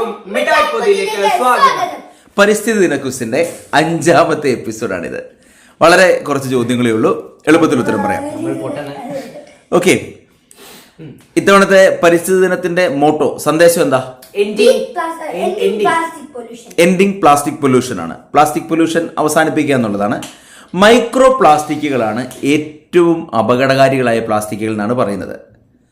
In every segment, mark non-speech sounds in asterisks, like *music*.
എല്ലാവർക്കും മിഠായി പൊതിയിലേക്ക് സ്വാഗതം. പരിസ്ഥിതി ദിന ക്വിസിന്റെ അഞ്ചാമത്തെ എപ്പിസോഡാണിത്. വളരെ കുറച്ച് ചോദ്യങ്ങളേ ഉള്ളൂ. എളുപ്പത്തിൽ ഉത്തരം പറയാം. ഓക്കെ. ഇത്തവണത്തെ പരിസ്ഥിതി ദിനത്തിന്റെ മോട്ടോ സന്ദേശം എന്താ? Ending plastic pollution ending plastic pollution ആണ്. പ്ലാസ്റ്റിക് പൊല്യൂഷൻ അവസാനിപ്പിക്കുക എന്നുള്ളതാണ്. മൈക്രോ പ്ലാസ്റ്റിക്കുകളാണ് ഏറ്റവും അപകടകാരികളായ പ്ലാസ്റ്റിക്കുകൾ എന്നാണ് പറയുന്നത്.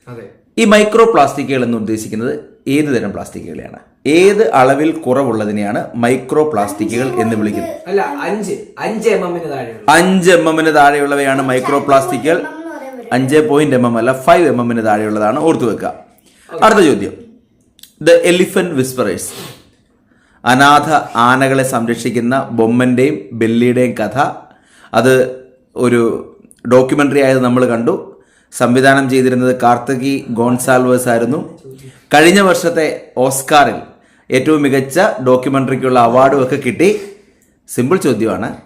അതെ. ഈ മൈക്രോ പ്ലാസ്റ്റിക്കുകൾ എന്ന് ഉദ്ദേശിക്കുന്നത് ഏത് തരം പ്ലാസ്റ്റിക്കുകളെയാണ്? ഏത് അളവിൽ കുറവുള്ളതിനെയാണ് മൈക്രോ പ്ലാസ്റ്റിക്കുകൾ എന്ന് വിളിക്കുന്നത്? അല്ല അഞ്ച്. അഞ്ച് എം എമ്മിന് താഴെയുള്ള അഞ്ച് എം എമ്മിന് താഴെയുള്ളവയാണ് മൈക്രോ പ്ലാസ്റ്റിക്കുകൾ അഞ്ച് പോയിന്റ് എം എം അല്ല ഫൈവ് എം എമ്മിന് താഴെയുള്ളതാണ്. ഓർത്തു വെക്കുക. അടുത്ത ചോദ്യം. ദ എലിഫന്റ് വിസ്പറേഴ്സ് അനാഥ ആനകളെ സംരക്ഷിക്കുന്ന ബൊമ്മന്റെയും ബെല്ലിയുടെയും കഥ. അത് ഒരു ഡോക്യുമെന്ററി ആയത് നമ്മൾ കണ്ടു. സംവിധാനം ചെയ്തിരുന്നത് കാർത്തകി ഗോൺസാൽവേസ് ആയിരുന്നു കഴിഞ്ഞ വർഷത്തെ ഓസ്കാറിൽ ഏറ്റവും മികച്ച ഡോക്യുമെന്ററിക്കുള്ള അവാർഡും ഒക്കെ കിട്ടി. സിമ്പിൾ ചോദ്യമാണ്.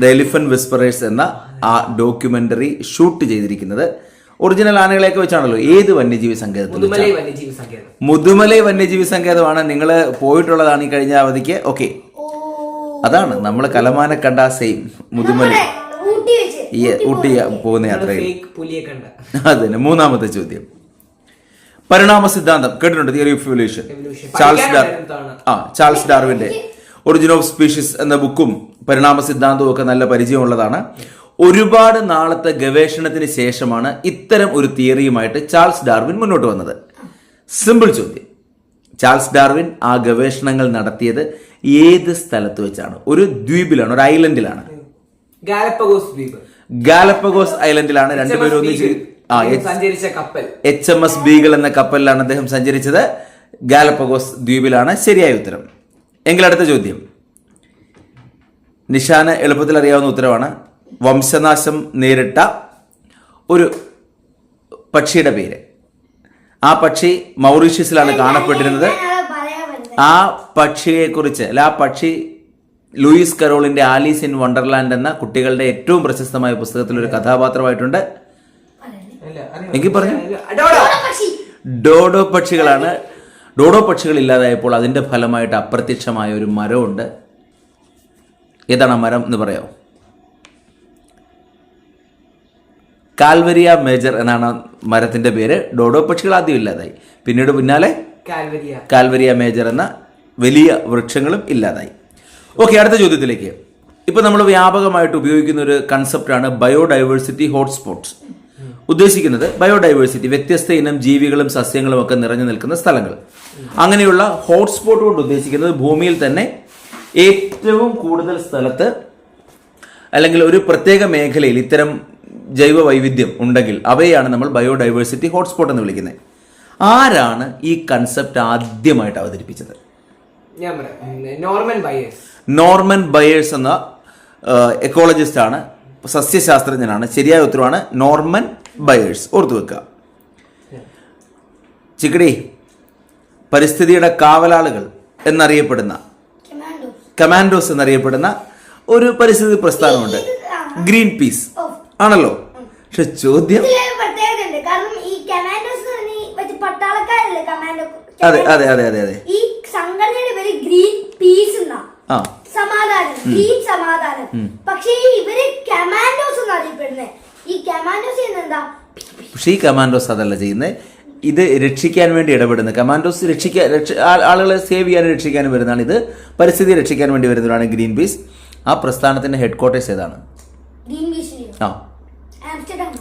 ദ എലിഫൻ വിസ്പറേഴ്സ് എന്ന ആ ഡോക്യുമെന്ററി ഷൂട്ട് ചെയ്തിരിക്കുന്നത് ഒറിജിനൽ ആനകളെയൊക്കെ വെച്ചാണല്ലോ. ഏത് വന്യജീവി സങ്കേതത്തിൽ മുതുമലൈ? വന്യജീവി സങ്കേതം. മുതുമലൈ വന്യജീവി സങ്കേതമാണ്. നിങ്ങൾ പോയിട്ടുള്ളതാണ് ഈ കഴിഞ്ഞ അവധിക്ക്? ഓക്കെ അതാണ്. നമ്മൾ കലമാനെ കണ്ട സെയിം മുതുമലൈ. ഈ ഊട്ടി പോകുന്ന യാത്രയിൽ. അതന്നെ മൂന്നാമത്തെ ചോദ്യം. പരിണാമ സിദ്ധാന്തം കേട്ടിട്ടുണ്ട് theory of evolution. Charles Dar ആ ചാൾസ് ഡാർവിന്റെ ഒറിജിൻ ഓഫ് സ്പീഷീസ് എന്ന ബുക്കും പരിണാമ സിദ്ധാന്തവും ഒക്കെ നല്ല പരിചയമുള്ളതാണ്. ഒരുപാട് നാളത്തെ ഗവേഷണത്തിന് ശേഷമാണ് ഇത്തരം ഒരു തിയറിയുമായിട്ട് ചാൾസ് ഡാർവിൻ മുന്നോട്ട് വന്നത്. സിമ്പിൾ ചോദ്യം. ചാൾസ് ഡാർവിൻ ആ ഗവേഷണങ്ങൾ നടത്തിയത് ഏത് സ്ഥലത്ത് വെച്ചാണ്? ഒരു ദ്വീപിലാണ് ഒരു ഐലൻഡിലാണ്. ഗാലപ്പഗോസ് ദ്വീപ്. ഗാലപ്പഗോസ് ഐലൻഡിലാണ് രണ്ടുപേരും ഒന്നിച്ച് ആ സഞ്ചരിച്ച കപ്പൽ. എച്ച് എം എസ് ബീഗൾ എന്ന കപ്പലിലാണ് അദ്ദേഹം സഞ്ചരിച്ചത്. ഗാലപ്പഗോസ് ദ്വീപിലാണ്. ശരിയായ ഉത്തരം. എങ്കിൽ അടുത്ത ചോദ്യം. നിഷാന് എളുപ്പത്തിൽ അറിയാവുന്ന ഉത്തരവാണ്. വംശനാശം നേരിട്ട ഒരു പക്ഷിയുടെ പേര്. ആ പക്ഷി മൗറീഷ്യസിലാണ് കാണപ്പെട്ടിരുന്നത്. ആ പക്ഷിയെക്കുറിച്ച് അല്ല ആ പക്ഷി ലൂയിസ് കരോളിന്റെ ആലീസ് ഇൻ വണ്ടർലാൻഡ് എന്ന കുട്ടികളുടെ ഏറ്റവും പ്രശസ്തമായ പുസ്തകത്തിൽ ഒരു കഥാപാത്രമായിട്ടുണ്ട്. എങ്കിൽ പറഞ്ഞു. ഡോഡോ. പക്ഷി. ഡോഡോ പക്ഷികളാണ്. ഡോഡോ പക്ഷികൾ ഇല്ലാതായപ്പോൾ അതിന്റെ ഫലമായിട്ട് അപ്രത്യക്ഷമായ ഒരു മരമുണ്ട്. ഏതാണ് ആ മരം എന്ന് പറയാമോ? കാൽവരിയ മേജർ എന്നാണ് മരത്തിന്റെ പേര്. ഡോഡോ പക്ഷികൾ ആദ്യം ഇല്ലാതായി. പിന്നീട് പിന്നാലെ കാൽവരിയ. കാൽവരിയ മേജർ എന്ന വലിയ വൃക്ഷങ്ങളും ഇല്ലാതായി. ഓക്കെ അടുത്ത ചോദ്യത്തിലേക്ക്. ഇപ്പൊ നമ്മൾ വ്യാപകമായിട്ട് ഉപയോഗിക്കുന്ന ഒരു കൺസെപ്റ്റാണ് ബയോഡൈവേഴ്സിറ്റി ഹോട്ട്സ്പോട്ട്സ് ഉദ്ദേശിക്കുന്നത് ബയോഡൈവേഴ്സിറ്റി വ്യത്യസ്ത ഇനം ജീവികളും സസ്യങ്ങളും ഒക്കെ നിറഞ്ഞു നിൽക്കുന്ന സ്ഥലങ്ങൾ. അങ്ങനെയുള്ള ഹോട്ട്സ്പോട്ട് കൊണ്ട് ഉദ്ദേശിക്കുന്നത് ഭൂമിയിൽ തന്നെ ഏറ്റവും കൂടുതൽ സ്ഥലത്ത് അല്ലെങ്കിൽ ഒരു പ്രത്യേക മേഖലയിൽ ഇത്തരം ജൈവ വൈവിധ്യം ഉണ്ടെങ്കിൽ അവയെയാണ് നമ്മൾ ബയോഡൈവേഴ്സിറ്റി ഹോട്ട്സ്പോട്ട് എന്ന് വിളിക്കുന്നത്. ആരാണ് ഈ കൺസെപ്റ്റ് ആദ്യമായിട്ട് അവതരിപ്പിച്ചത്? Norman buyers. നോർമൻ ബയേഴ്സ് എന്ന എക്കോളജിസ്റ്റാണ് ആണ് സസ്യശാസ്ത്രജ്ഞനാണ്. ശരിയായ ഉത്തരവാണ് നോർമൻ ബയേഴ്സ്. ഓർത്തു വെക്കുക. ചിക്കടി പരിസ്ഥിതിയുടെ കാവലാളുകൾ എന്നറിയപ്പെടുന്ന കമാൻഡോ കമാൻഡോസ് എന്നറിയപ്പെടുന്ന ഒരു പരിസ്ഥിതി പ്രസ്ഥാനമുണ്ട്. Green peas. ആണല്ലോ? പക്ഷെ ചോദ്യം അതെ അതെ അതെ അതെ അതെ. ഈ സംഘടനയുടെ പേര് ഗ്രീൻ പീസ് സമാധാനം. സമാധാനം. പക്ഷേ ഇവർ കമാൻഡോസ് എന്ന് അറിയപ്പെടുന്നത് ഈ കമാൻഡോസ് ചെയ്യുന്നത് പക്ഷേ ഈ കമാൻഡോസ് അതല്ല ചെയ്യുന്നത് ഇത് രക്ഷിക്കാൻ വേണ്ടി ഇടപെടുന്ന കമാൻഡോസ് രക്ഷിക്കാൻ രക്ഷ- ആളുകളെ സേവ് ചെയ്യാനും രക്ഷിക്കാനും വരുന്നതാണ് ഇത്. പരിസ്ഥിതി രക്ഷിക്കാൻ വേണ്ടി വരുന്നതാണ് ഗ്രീൻ പീസ് ആ പ്രസ്ഥാനത്തിന്റെ ഹെഡ് ക്വാർട്ടേഴ്സ് ഏതാണ് ആ.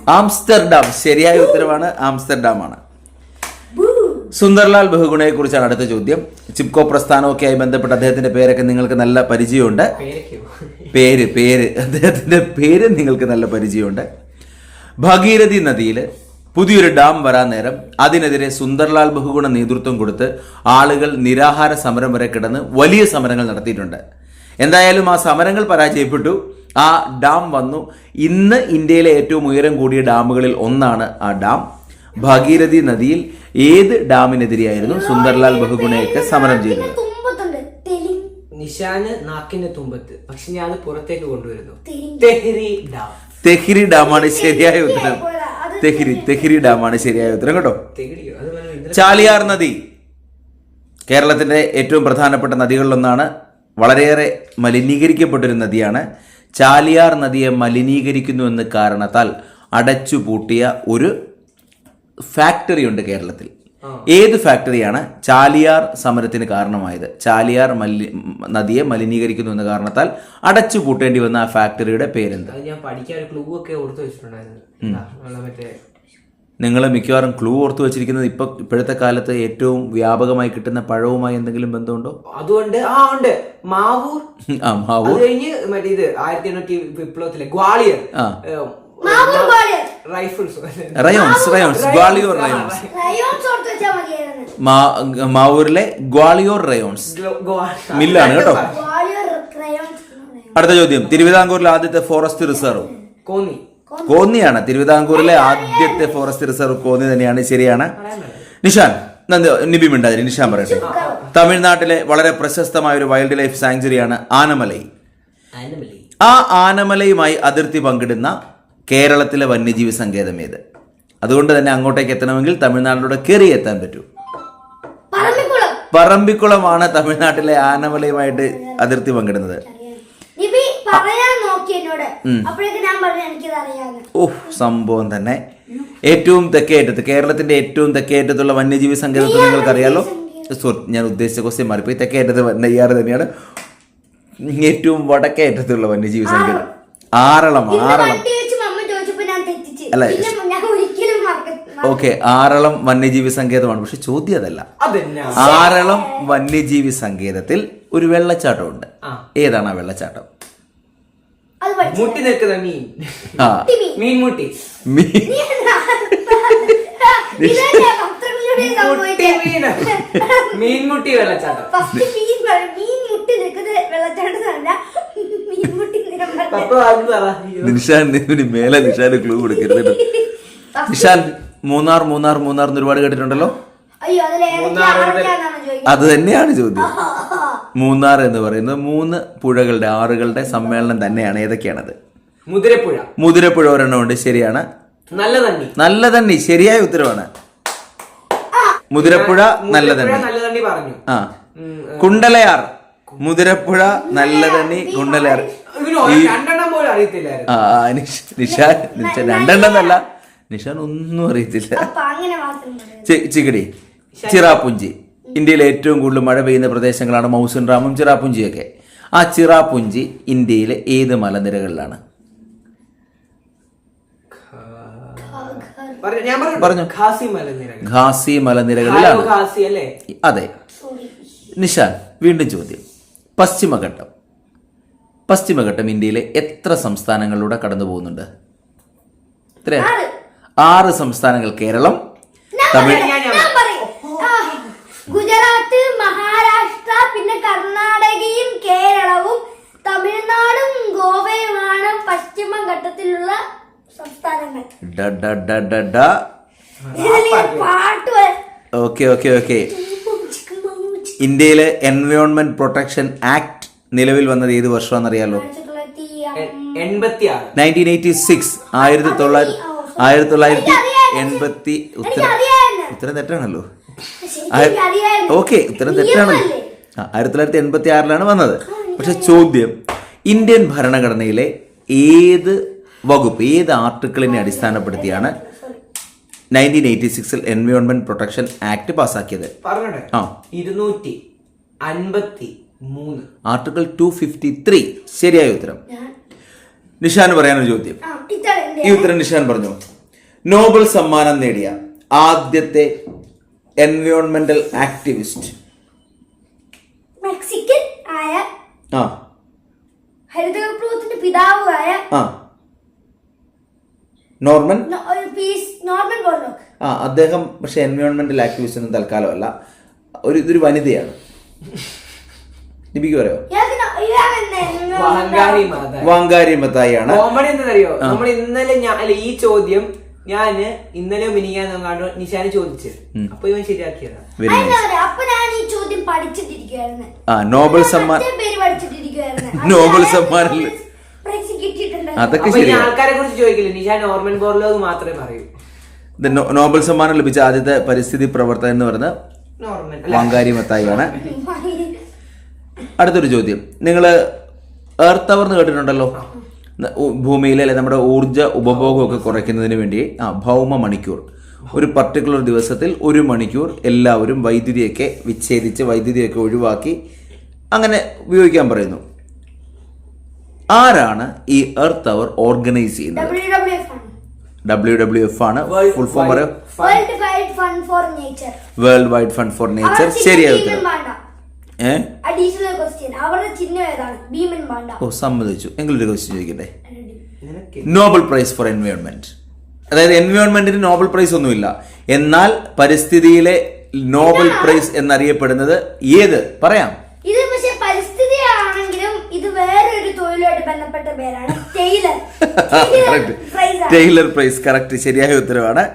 ആംസ്റ്റർഡാം. ശരിയായ ഉത്തരവാണ് ആംസ്റ്റർഡാം ആണ്. സുന്ദർലാൽ ബഹുഗുണയെ കുറിച്ചാണ് അടുത്ത ചോദ്യം. ചിപ്കോ പ്രസ്ഥാനമൊക്കെ ആയി ബന്ധപ്പെട്ട അദ്ദേഹത്തിന്റെ പേരൊക്കെ നിങ്ങൾക്ക് നല്ല പരിചയമുണ്ട്. പേര് പേര്. അദ്ദേഹത്തിന്റെ പേര് നിങ്ങൾക്ക് നല്ല പരിചയമുണ്ട്. ഭഗീരഥി നദിയിൽ പുതിയൊരു ഡാം വരാൻ നേരം അതിനെതിരെ സുന്ദർലാൽ ബഹുഗുണ നേതൃത്വം കൊടുത്ത് ആളുകൾ നിരാഹാര സമരം വരെ കിടന്ന് വലിയ സമരങ്ങൾ നടത്തിയിട്ടുണ്ട്. എന്തായാലും ആ സമരങ്ങൾ പരാജയപ്പെട്ടു. ആ ഡാം വന്നു. ഇന്ന് ഇന്ത്യയിലെ ഏറ്റവും ഉയരം കൂടിയ ഡാമുകളിൽ ഒന്നാണ് ആ ഡാം. ഭാഗീരഥി നദിയിൽ ഏത് ഡാമിനെതിരെയായിരുന്നു സുന്ദർലാൽ ബഹുഗുണയൊക്കെ സമരം ചെയ്തത്? പിന്നെ തുമ്പത്തുണ്ട്. തെലി നിഷാന് നാക്കിന്റെ തുമ്പത്ത്. പക്ഷെ ഞാൻ അത് പുറത്തേക്ക് കൊണ്ടുവരുന്നു. തെഹ്രി ഡാം. തെഹിരി ഡാമാണ് ശരിയായ ഉത്തരം. തെഹ്രി തെഹിരി ഡാമാണ് ശരിയായ ഉത്തരം കേട്ടോ. ചാലിയാർ നദി. കേരളത്തിന്റെ ഏറ്റവും പ്രധാനപ്പെട്ട നദികളിലൊന്നാണ് വളരെയേറെ മലിനീകരിക്കപ്പെട്ടൊരു നദിയാണ്. ചാലിയാർ നദിയെ മലിനീകരിക്കുന്നു എന്ന കാരണത്താൽ അടച്ചുപൂട്ടിയ ഒരു ഫാക്ടറി ഉണ്ട് കേരളത്തിൽ. ഏത് ഫാക്ടറിയാണ് ചാലിയാർ സമരത്തിന് കാരണമായത്. ചാലിയാർ മലി നദിയെ മലിനീകരിക്കുന്നു എന്ന കാരണത്താൽ അടച്ചു പൂട്ടേണ്ടി വന്ന ആ ഫാക്ടറിയുടെ പേരെന്ത്? നിങ്ങൾ മിക്കവാറും ക്ലൂ ഓർത്തു വെച്ചിരിക്കുന്നത് ഇപ്പൊ ഇപ്പോഴത്തെ കാലത്ത് ഏറ്റവും വ്യാപകമായി കിട്ടുന്ന പഴവുമായി എന്തെങ്കിലും ബന്ധമുണ്ടോ? അതുകൊണ്ട് ആ ഉണ്ട്. മാവൂർ. ആ മാവൂർ. കഴിഞ്ഞ് മറ്റേ ഇത് ആയിരത്തി എണ്ണൂറ്റി വിപ്ലവത്തിലെ Gwalior. Rayons Rayons Gwalior Rayons മാവൂരിലെ ഗ്വാളിയോർ റയോൺസ് മില്ലാണ് കേട്ടോ. അടുത്ത ചോദ്യം. തിരുവിതാംകൂറിലെ ആദ്യത്തെ ഫോറസ്റ്റ് റിസർവ് കോന്നി. കോന്നിയാണ്. തിരുവിതാംകൂറിലെ ആദ്യത്തെ ഫോറസ്റ്റ് റിസർവ് കോന്നി തന്നെയാണ്. ശരിയാണ്. നിഷാൻ നന്ദി നിബി മിണ്ടാതിരി നിഷാൻ പറയട്ടെ. തമിഴ്നാട്ടിലെ വളരെ പ്രശസ്തമായ ഒരു വൈൽഡ് ലൈഫ് സാങ്ച്വറിയാണ് ആനമലൈ. ആനിമലി. ആ ആനമലയുമായി അതിർത്തി പങ്കിടുന്ന കേരളത്തിലെ വന്യജീവി സങ്കേതം ഏത്? അതുകൊണ്ട് തന്നെ അങ്ങോട്ടേക്ക് എത്തണമെങ്കിൽ തമിഴ്നാട്ടിലൂടെ കയറി എത്താൻ പറ്റൂ. പറമ്പിക്കുളം. പറമ്പിക്കുളമാണ് തമിഴ്നാട്ടിലെ ആനമലയുമായിട്ട് അതിർത്തി പങ്കിടുന്നത്. ഓഹ് സംഭവം തന്നെ. ഏറ്റവും തെക്കേറ്റത്ത് കേരളത്തിന്റെ ഏറ്റവും തെക്കേറ്റത്തുള്ള വന്യജീവി സങ്കേതത്തെ നിങ്ങൾക്ക് അറിയാലോ സോറി ഞാൻ ഉദ്ദേശിച്ച ക്വസ്റ്റ്യൻ മാറിപ്പോയി തെക്കേറ്റത്ത് നെയ്യാറ് തന്നെയാണ്. ഏറ്റവും വടക്കേ അറ്റത്തുള്ള വന്യജീവി സങ്കേതം. ആറളം ആറളം വണ്ടി വെച്ച് മമ്മ ചോദിച്ചപ്പോ ഞാൻ തെറ്റിച്ച് അല്ല, ഞാൻ ഒരിക്കലും മറക്ക- മറ- ഓക്കെ ആറളം വന്യജീവി സങ്കേതമാണ്. പക്ഷെ ചോദ്യം അതല്ല. ആറളം വന്യജീവി സങ്കേതത്തിൽ ഒരു വെള്ളച്ചാട്ടം ഉണ്ട് ഏതാണ് ആ വെള്ളച്ചാട്ടം? മുട്ടി നിൽക്കുന്ന മീൻ. മീൻ. മുട്ടി. മീൻ. മീൻമുട്ടി *laughs* വെള്ളച്ചാട്ടം. മീൻമുട്ടി മീൻ വ- മീൻ നിഷാൻ ഇതിന് മേലെ നിഷാന് ക്ലൂ കൊടുക്കരുത് കേട്ടോ. നിഷാൻ മൂന്നാർ മൂന്നാർ മൂന്നാർ എന്ന് ഒരുപാട് കേട്ടിട്ടുണ്ടല്ലോ? അയ്യോ അതിൽ ഏതൊക്കെ ആൾക്കാരാണെന്നാണ് ചോദിക്കുന്നത്? അത് തന്നെയാണ് ചോദ്യം. മൂന്നാർ എന്ന് പറയുന്നത് മൂന്ന് പുഴകളുടെ ആറുകളുടെ സമ്മേളനം തന്നെയാണ്. ഏതൊക്കെയാണത്? മുതിരപ്പുഴ. മുതിരപ്പുഴ ഒരെണ്ണമുണ്ട് ശരിയാണ്. നല്ല തണ്ണി. നല്ല തന്നെ ശരിയായ ഉത്തരവാണ്. മുതിരപ്പുഴ നല്ല തന്നെ നല്ല തണ്ണി പറഞ്ഞു. ആ. ഉം, കുണ്ടലയാർ. മുതിരപ്പുഴ നല്ല തന്നെ കുണ്ടലയാർ. നിഷാൻ രണ്ടെണ്ണം എന്നല്ല നിഷാൻ ഒന്നും അറിയത്തില്ല. ചിക്കടി അങ്ങനെ മാത്രം പറയാം ചി- ചികിടി ചിറാപ്പുഞ്ചി ഇന്ത്യയിലെ ഏറ്റവും കൂടുതൽ മഴ പെയ്യുന്ന പ്രദേശങ്ങളാണ് മൗസിൻ റാമും ചിറാപ്പുഞ്ചിയൊക്കെ ആ ചിറാപ്പുഞ്ചി ഇന്ത്യയിലെ ഏത് മലനിരകളിലാണ്? പറഞ്ഞു- ഞാൻ പറഞ്ഞു. ഖാസി മലനിരകളിലാണ്. ഖാസി അല്ലേ? അതെ. നിഷാൻ വീണ്ടും ചോദ്യം. പശ്ചിമഘട്ടം. പശ്ചിമഘട്ടം ഇന്ത്യയിലെ എത്ര സംസ്ഥാനങ്ങളിലൂടെ കടന്നു പോകുന്നുണ്ട്? ആറ്. സംസ്ഥാനങ്ങൾ കേരളം തമിഴ് ഗുജറാത്ത് മഹാരാഷ്ട്ര പിന്നെ കർണാടകയും കേരളവും തമിഴ്നാടും ഗോവയുമാണ് പശ്ചിമഘട്ടത്തിലുള്ള സംസ്ഥാനങ്ങൾ. പാട്ട് ഓക്കെ ഓക്കെ ഓക്കെ. ഇന്ത്യയിലെ എൻവയോൺമെന്റ് പ്രൊട്ടക്ഷൻ ആക്ട് നിലവിൽ വന്നത് ഏത് വർഷമാണെന്നറിയാലോ? നയന്റീൻ എയ്റ്റി സിക്സ് ആയിരത്തി തൊള്ളായിരത്തി ആയിരത്തി തൊള്ളായിരത്തി എൺപത്തി ഉത്തരം ഉത്തരം തെറ്റാണല്ലോ. ഓക്കെ ഉത്തരം തെറ്റാണല്ലോ. ആയിരത്തി തൊള്ളായിരത്തി എൺപത്തി ആറിലാണ് വന്നത്. പക്ഷെ ചോദ്യം ഇന്ത്യൻ ഭരണഘടനയിലെ ഏത് വകുപ്പ് ഏത് ആർട്ടിക്കിളിനെ അടിസ്ഥാനപ്പെടുത്തിയാണ് നയന്റീൻ എയ്റ്റി സിക്സിൽ എൻവയോൺമെന്റ് പ്രൊട്ടക്ഷൻ ആക്ട് പാസ്സാക്കിയത് ആ. ഇരുന്നൂറ്റി അൻപത്തി മൂന്ന്. ആർട്ടിക്കിൾ ടു ഫിഫ്റ്റി ത്രീ ശരിയായ ഉത്തരം. നിഷാൻ പറയാനൊരു ചോദ്യം. ആ, ഇതാണ് ഈ ഉത്തരം നിഷാൻ പറഞ്ഞു. നോബൽ സമ്മാനം നേടിയ ആദ്യത്തെ എൻവയോൺമെന്റൽ ആക്ടിവിസ്റ്റ് മെക്സിക്കൻ ആയ ആ. ഹരിത വിപ്ലവത്തിന്റെ പിതാവായ ആ. നോർമൻ? നോ- ഒരു പീസ് നോർമൻ ആ അദ്ദേഹം പക്ഷെ എൻവയോൺമെന്റൽ ആക്ടിവിസ്റ്റ് ഒന്നും തൽക്കാലമല്ല. ഒരു ഇതൊരു വനിതയാണ്. ലിപിക്ക് പറയോ? വാങ്കാരി മത്തായിയാണ് കോമഡി എന്താണെന്നറിയോ നമ്മൾ ഇന്നലെ ഞാൻ അല്ല ഈ ചോദ്യം ഞാൻ ഇന്നലെ മിനിങ്ങാന്ന് നിശാന് ചോദിച്ചു. അപ്പൊ ഇവൻ ശരിയാക്കിയതാണ് ആ നോബൽ സമ്മാൻ *laughs* നോബൽ സമ്മാനം അതൊക്കെ ശരി ഇനി ആൾക്കാരെ കുറിച്ച് ചോദിക്കില്ല? നിശാൻ നോർമൻ ബോർലോഗ് മാത്രമേ പറയൂ. നോബൽ സമ്മാനം ലഭിച്ച ആദ്യത്തെ പരിസ്ഥിതി പ്രവർത്തകൻ എന്ന് പറയുന്നത് നോർമൽ വാങ്കാരി മത്തായിയാണ് അടുത്തൊരു ചോദ്യം. നിങ്ങൾ എർത്ത് അവർ എന്ന് കേട്ടിട്ടുണ്ടല്ലോ? ഭൂമിയിലെ അല്ലെ നമ്മുടെ ഊർജ ഉപഭോഗമൊക്കെ കുറയ്ക്കുന്നതിന് വേണ്ടി ആ ഭൗമ മണിക്കൂർ. ഒരു പർട്ടിക്കുലർ ദിവസത്തിൽ ഒരു മണിക്കൂർ എല്ലാവരും വൈദ്യുതിയൊക്കെ വിച്ഛേദിച്ച് വൈദ്യുതിയൊക്കെ ഒഴിവാക്കി അങ്ങനെ ഉപയോഗിക്കാൻ പറയുന്നു. ആരാണ് ഈ എർത്ത് അവർ ഓർഗനൈസ് ചെയ്യുന്നത്? ഡബ്ല്യു ഡബ്ല്യു എഫ് ആണ്. ഫുൾ ഫോം പറയോ. World wide fund for nature world wide fund for nature ശരിയായ ഉത്തരം. ഓ സമ്മതിച്ചു. എങ്കിലൊരു ക്വസ്റ്റ്യൻ ചോദിക്കട്ടെ? നോബൽ പ്രൈസ് ഫോർ എൻവയോൺമെന്റ് അതായത് എൻവയോൺമെന്റിന് നോബൽ പ്രൈസ് ഒന്നുമില്ല. എന്നാൽ പരിസ്ഥിതിയിലെ നോബൽ പ്രൈസ് എന്നറിയപ്പെടുന്നത് ഏത്? പറയാം. ഇത് പക്ഷേ പരിസ്ഥിതിയാണെങ്കിലും ഇത് വേറൊരു തൊഴിലുമായിട്ട് ബന്ധപ്പെട്ട പേരാണ്. ടൈലർ. പ്രൈസ് കറക്റ്റ് ശരിയായ ഉത്തരവാണ്.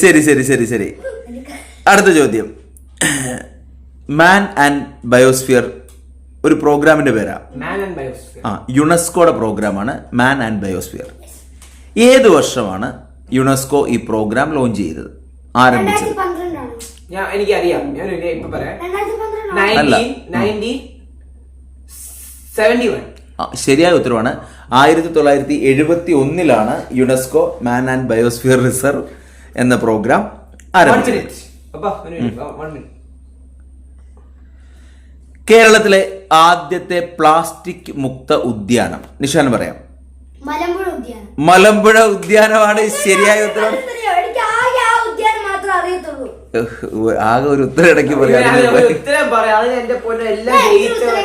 ശരി ശരി ശരി ശരി. അടുത്ത ചോദ്യം. മാൻ ആൻഡ് ബയോസ്ഫിയർ ഒരു പ്രോഗ്രാമിന്റെ പേരാ. മാൻ ആൻഡ് ബയോസ്ഫിയർ ആ യുനെസ്കോയുടെ പ്രോഗ്രാമാണ് മാൻ ആൻഡ് ബയോസ്ഫിയർ ഏത് വർഷമാണ് യുനെസ്കോ ഈ പ്രോഗ്രാം ലോഞ്ച് ചെയ്തത്? ആരംഭിച്ചത്? ഞാൻ എനിക്കറിയാം. ഞാൻ ഇപ്പൊ പറയാം. അല്ല. സെവന്റി വൺ ആ, ശരിയായ ഉത്തരവാണ്. ആയിരത്തി തൊള്ളായിരത്തി എഴുപത്തി ഒന്നിലാണ് UNESCO Man and Biosphere Reserve എന്ന പ്രോഗ്രാം ആരംഭിച്ചത്. അപ്പൊ വൺ മിനിറ്റ് കേരളത്തിലെ ആദ്യത്തെ പ്ലാസ്റ്റിക് മുക്ത ഉദ്യാനം. നിഷാൻ പറയാം. മലമ്പുഴ ഉദ്യാനം. മലമ്പുഴ ഉദ്യാനമാണ് ശരിയായ ഉത്തരം. ആകെ ആ ഉദ്യാനം മാത്രമേ അറിയത്തുള്ളൂ. ഉഹ്, ഒരു ഉത്തരം ഇടയ്ക്ക് പറയാം.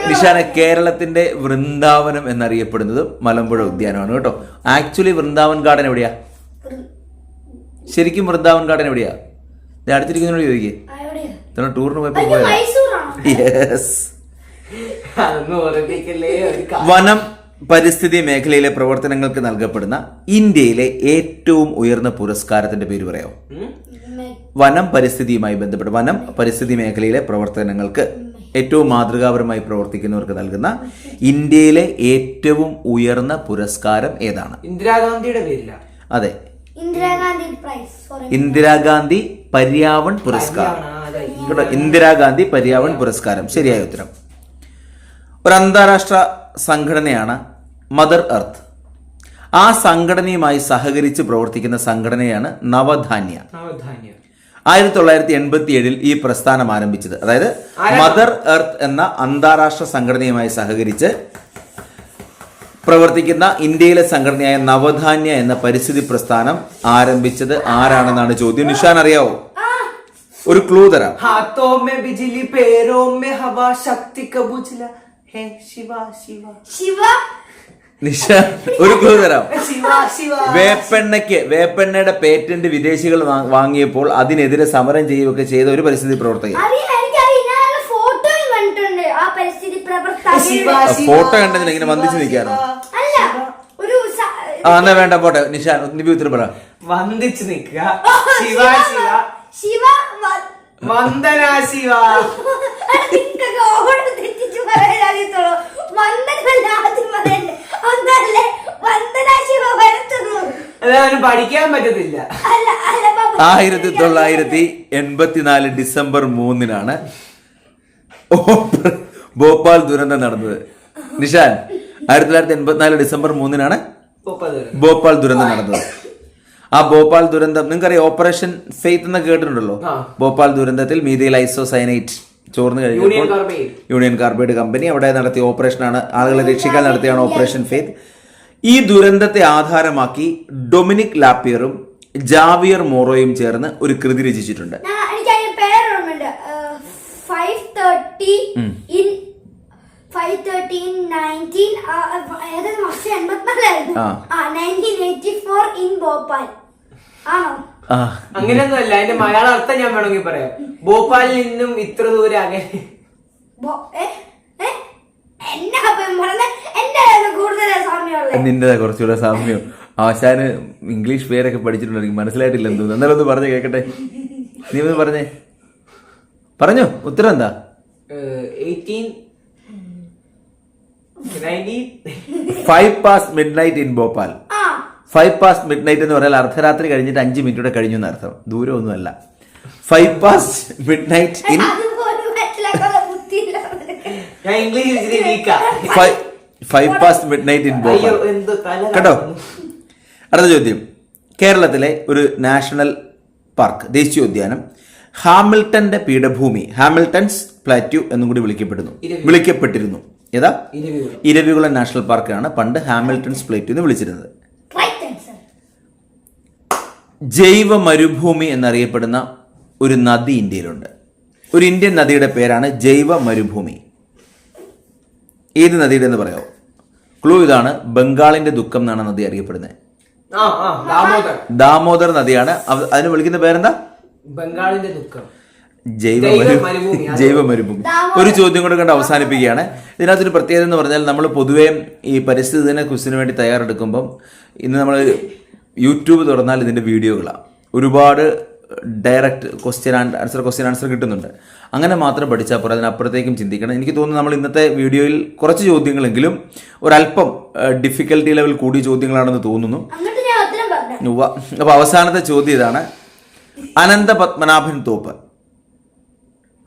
നിഷാന കേരളത്തിന്റെ വൃന്ദാവനം എന്നറിയപ്പെടുന്നത് മലമ്പുഴ ഉദ്യാനമാണ് കേട്ടോ. ആക്ച്വലി വൃന്ദാവൻ ഗാർഡൻ എവിടെയാ? ശരിക്കും വൃന്ദാവൻ ഗാർഡൻ എവിടെയാ? അടുത്തിരിക്കുന്നതിനോട് ചോദിക്കേ. ടൂറിന് പോയപ്പോ പോയതാ. യെസ് വനം പരിസ്ഥിതി മേഖലയിലെ പ്രവർത്തനങ്ങൾക്ക് നൽകപ്പെടുന്ന ഇന്ത്യയിലെ ഏറ്റവും ഉയർന്ന പുരസ്കാരത്തിന്റെ പേര് പറയാമോ? വനം പരിസ്ഥിതിയുമായി ബന്ധപ്പെട്ട് വനം പരിസ്ഥിതി മേഖലയിലെ പ്രവർത്തനങ്ങൾക്ക് ഏറ്റവും മാതൃകാപരമായി പ്രവർത്തിക്കുന്നവർക്ക് നൽകുന്ന ഇന്ത്യയിലെ ഏറ്റവും ഉയർന്ന പുരസ്കാരം ഏതാണ്? ഇന്ദിരാഗാന്ധിയുടെ പേരില. അതെ. ഇന്ദിരാഗാന്ധി ഇന്ദിരാഗാന്ധി പര്യാവൺ പുരസ്കാരം. കേട്ടോ ഇന്ദിരാഗാന്ധി പര്യാവൺ പുരസ്കാരം. ശരിയായ ഉത്തരം. ഒരു അന്താരാഷ്ട്ര സംഘടനയാണ് മദർ എർത്ത്. ആ സംഘടനയുമായി സഹകരിച്ച് പ്രവർത്തിക്കുന്ന സംഘടനയാണ് നവധാന്യ. നവധാന്യം. ആയിരത്തി തൊള്ളായിരത്തി എൺപത്തി ഏഴിൽ ഈ പ്രസ്ഥാനം ആരംഭിച്ചത്. അതായത് മദർ എർത്ത് എന്ന അന്താരാഷ്ട്ര സംഘടനയുമായി സഹകരിച്ച് പ്രവർത്തിക്കുന്ന ഇന്ത്യയിലെ സംഘടനയായ നവധാന്യ എന്ന പരിസ്ഥിതി പ്രസ്ഥാനം ആരംഭിച്ചത് ആരാണെന്നാണ് ചോദ്യം. നിഷാൻ അറിയാവോ? ഒരു ക്ലൂ തരാം. ഹാത്തോ മേ ബിജിലി പേരോ മേ ഹവ ശക്തി കബുജില. ഹേ ശിവ ശിവ. ശിവ? നിഷ ഒരു ക്ലൂ തരാം. *laughs* വേപ്പെണ്ണയ്ക്ക് വേപ്പെണ്ണയുടെ പേറ്റന്റ് വിദേശികൾ വാങ്ങിയപ്പോൾ അതിനെതിരെ സമരം ചെയ്യുകയൊക്കെ ചെയ്ത ഒരു പരിസ്ഥിതി പ്രവർത്തകൻ. ഫോട്ടോ കണ്ടെങ്കിൽ ഇങ്ങനെ വന്ദിച്ചു നിൽക്കാറോ ആ എന്നാ വേണ്ട പോട്ടെ. നിഷാ നിബി ഉത്തരം പറ. വന്ദിച്ചു നിൽക്കുക. ശിവ. ശിവ. ശിവ വന്ദന ശിവ. നിങ്ങക്ക് ഓർഡർ തെറ്റിച്ച് പറയാൻ അറിയത്തുള്ളൂ. വന്ദനല്ല ആദ്യം പറയണ്ടേ ഒന്നല്ലേ വന്ദന ശിവ വരുത്തുന്നു അതാണ് പഠിക്കാൻ പറ്റത്തില്ല. അല്ല അല്ല ബാബു. ആയിരത്തി തൊള്ളായിരത്തി എൺപത്തിനാല് ഡിസംബർ മൂന്നിനാണ് ഓപ്പ- ഭോപ്പാൽ ദുരന്തം നടന്നത്. നിഷാൻ ആയിരത്തി തൊള്ളായിരത്തി എൺപത്തിനാല് ഡിസംബർ മൂന്നിനാണ് മുപ്പത് ഭോപ്പാൽ ദുരന്തം നടന്നത്. ആ ഭോപ്പാൽ ദുരന്തം നിങ്ങൾക്കറിയാം ഓപ്പറേഷൻ ഫെയ്ത്ത് എന്നൊക്കെ കേട്ടിട്ടുണ്ടല്ലോ. ഭോപ്പാൽ ദുരന്തത്തിൽ മീതിയിൽ ഐസോസൈനൈറ്റ് ചോർന്ന് യൂണിയൻ കഴിഞ്ഞപ്പോൾ യൂണിയൻ കാർബൈഡ് കമ്പനി അവിടെ നടത്തിയ ഓപ്പറേഷനാണ് ആളുകളെ രക്ഷിക്കാൻ നടത്തിയാണ് ഓപ്പറേഷൻ ഫെയ്ത്ത് ഈ ദുരന്തത്തെ ആധാരമാക്കി ഡൊമിനിക് ലാപ്പിയറും ജാവിയർ മോറോയും ചേർന്ന് ഒരു കൃതി രചിച്ചിട്ടുണ്ട് ഞാൻ എനിക്ക് അതിന്റെ പേര് ഓർമ്മയുണ്ട് five thirty in five thirty in nineteen ഏതായത് വർഷം എൺപത്തിനാലായിരുന്നു? ആ. ആ nineteen eighty four in Bhopal ആണോ? ആ. അങ്ങനെയൊന്നും അല്ല അതിന്റെ മലയാള അർത്ഥം ഞാൻ വേണമെങ്കിൽ പറയാം. ഭോപ്പാലിൽ നിന്നും ഇത്ര ദൂരം അങ്ങനെ നിന്റെ കുറച്ചുകൂടെ സാമ്യം. ആശാന് ഇംഗ്ലീഷ് പേരൊക്കെ പഠിച്ചിട്ടുണ്ടെങ്കിൽ മനസ്സിലായിട്ടില്ല എന്തോ. എന്നാലും ഒന്ന് പറഞ്ഞു കേക്കട്ടെ. നീ ഒന്ന് പറഞ്ഞേ. പറഞ്ഞോ ഉത്തരം എന്താ? Eighteen five pass midnight in Bhopal ആ. ഫൈവ് പാസ് മിഡ് നൈറ്റ് എന്ന് പറഞ്ഞാൽ അർദ്ധരാത്രി കഴിഞ്ഞിട്ട് അഞ്ച് മിനിറ്റ് കഴിഞ്ഞു എന്നർത്ഥം ദൂരമൊന്നുമല്ല. Five past midnight in five past midnight in Bhopal കേട്ടോ? അടുത്ത ചോദ്യം. കേരളത്തിലെ ഒരു നാഷണൽ പാർക്ക് ദേശീയോദ്യാനം ഹാമിൽട്ടന്റെ പീഠഭൂമി ഹാമിൽട്ടൺസ് പ്ലാറ്റ്യൂ എന്നും കൂടി വിളിക്കപ്പെടുന്നു. വിളിക്കപ്പെട്ടിരുന്നു. ഏതാ? ഇരവികുളം. നാഷണൽ പാർക്കാണ് പണ്ട് ഹാമിൽട്ടൺസ് പ്ലേറ്റ് എന്ന് വിളിച്ചിരുന്നത്. ജൈവ മരുഭൂമി എന്നറിയപ്പെടുന്ന ഒരു നദി ഇന്ത്യയിലുണ്ട്. ഒരു ഇന്ത്യൻ നദിയുടെ പേരാണ് ജൈവ മരുഭൂമി. ഏത് നദിയുടെ എന്ന് പറയാമോ ക്ലൂ ഇതാണ് ബംഗാളിന്റെ ദുഃഖം എന്നാണ് നദി അറിയപ്പെടുന്നത്. ആ ആ ദാമോദർ. ദാമോദർ നദിയാണ്. അതിന് വിളിക്കുന്ന പേരെന്താ? ബംഗാളിന്റെ ദുഃഖം. ജൈവ ജൈവ മരുഭൂമി, ജൈവ മരുഭൂമി ഒരു ചോദ്യം കൂടെ കണ്ട് അവസാനിപ്പിക്കുകയാണ്. ഇതിനകത്തൊരു പ്രത്യേകത എന്ന് പറഞ്ഞാൽ നമ്മൾ പൊതുവേ ഈ പരിസ്ഥിതി ദിന ക്വസ്റ്റിന് വേണ്ടി തയ്യാറെടുക്കുമ്പം ഇന്ന് നമ്മൾ യൂട്യൂബ് തുറന്നാൽ ഇതിന്റെ വീഡിയോകളാണ്. ഒരുപാട് direct question answer question answer കിട്ടുന്നുണ്ട്. അങ്ങനെ മാത്രം പഠിച്ചാൽ പോരാ അതിനപ്പുറത്തേക്കും ചിന്തിക്കണം. എനിക്ക് തോന്നുന്നു നമ്മൾ ഇന്നത്തെ വീഡിയോയിൽ കുറച്ച് ചോദ്യങ്ങളെങ്കിലും ഒരല്പം ഡിഫിക്കൽട്ടി ലെവൽ കൂടിയ ചോദ്യങ്ങളാണെന്ന് തോന്നുന്നു. അപ്പോൾ. അവസാനത്തെ ചോദ്യം ഇതാണ്. അനന്ത പത്മനാഭൻ തോപ്പ്.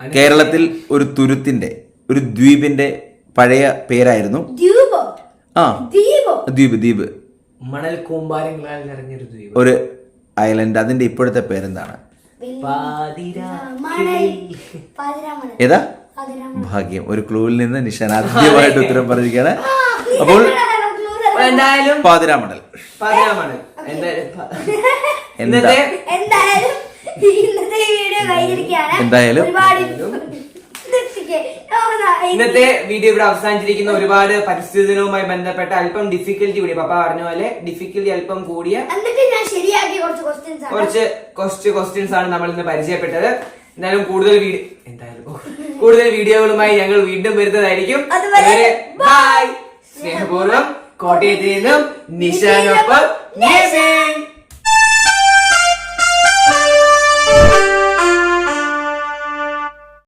കേരളത്തിൽ ഒരു തുരുത്തിന്റെ ഒരു ദ്വീപിന്റെ പഴയ പേരായിരുന്നു. ദ്വീപോ? ആ. ദ്വീപോ? ദ്വീപ് ദ്വീപ്. മണൽ കൂമ്പാരങ്ങളാൽ നിറഞ്ഞൊരു ദ്വീപ്. ഒരു ഐലൻഡ് അതിന്റെ ഇപ്പോഴത്തെ പേരെന്താണ്? ഏതാ? ഭാഗ്യം. ഒരു ക്ലൂവിൽ നിന്ന് നിഷാൻ ആദ്യമായിട്ട് ഉത്തരം പറഞ്ഞിരിക്കുകയാണ്. അപ്പോൾ എന്തായാലും പാതിരാമണൽ. പാതിരാമണൽ. എന്തായാലും *laughs* ഇന്നത്തെ വീഡിയോ കഴിഞ്ഞിരിക്കുകയാണ്. എന്തായാലും ഒരുപാട് ഇന്നത്തെ വീഡിയോ ഇവിടെ അവസാനിച്ചിരിക്കുന്ന. ഒരുപാട് പരിസ്ഥിതി ദിനവുമായി ബന്ധപ്പെട്ട അല്പം ഡിഫിക്കൽറ്റി കൂടി. പപ്പ പറഞ്ഞ പോലെ ഡിഫിക്കൽറ്റി അല്പം കൂടിയ കുറച്ച് കുറച്ച് ക്വസ്റ്റ്യൻസ് ആണ് നമ്മൾ ഇന്ന് പരിചയപ്പെട്ടത്. എന്തായാലും കൂടുതൽ വീഡിയോ എന്തായാലും കൂടുതൽ വീഡിയോകളുമായി ഞങ്ങൾ വീണ്ടും വരുന്നതായിരിക്കും. ബൈ സ്നേഹപൂർവം കോട്ടയത്തിൽ നിന്നും നിശാനൊപ്പം.